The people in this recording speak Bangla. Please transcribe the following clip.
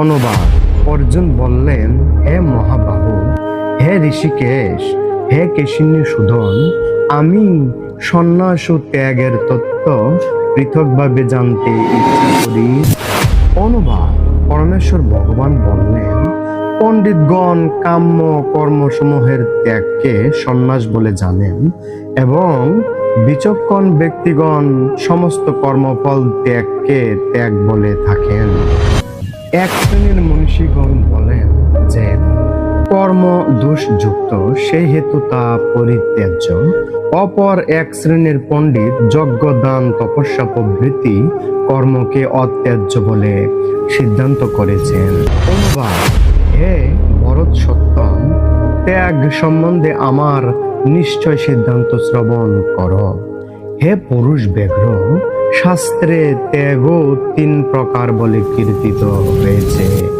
অনুবাদ অর্জুন বললেন, হে মহাবাহু, হে ঋষিকেশ, হে কেশিনী সুধন, আমি সন্ন্যাস ও ত্যাগের তত্ত্ব পৃথকভাবে জানতে ইচ্ছা করি। অনুবাদ, পরমেশ্বর ভগবান বললেন, পণ্ডিতগণ কাম্য কর্মসমূহের ত্যাগকে সন্ন্যাস বলে জানেন এবং বিচক্ষণ ব্যক্তিগণ সমস্ত কর্মফল ত্যাগকে ত্যাগ বলে থাকেন। এক শ্রেণির মনীষীগণ বলেন যে, কর্ম দোষযুক্ত সেই হেতু তা পরিত্যাজ্য। অপর এক শ্রেণির পণ্ডিত যজ্ঞ দান তপস্যা প্রভৃতি কর্মকে অত্যাজ্য বলে সিদ্ধান্ত করেছেন। অনুবাদ হে ভরত সত্যম ত্যাগ সম্বন্ধে আমার নিশ্চয় সিদ্ধান্ত শ্রবণ কর। হে পুরুষ ব্যাঘ্র শাস্ত্রে ত্যাগ তিন প্রকার বলে কীর্তিত হয়েছে।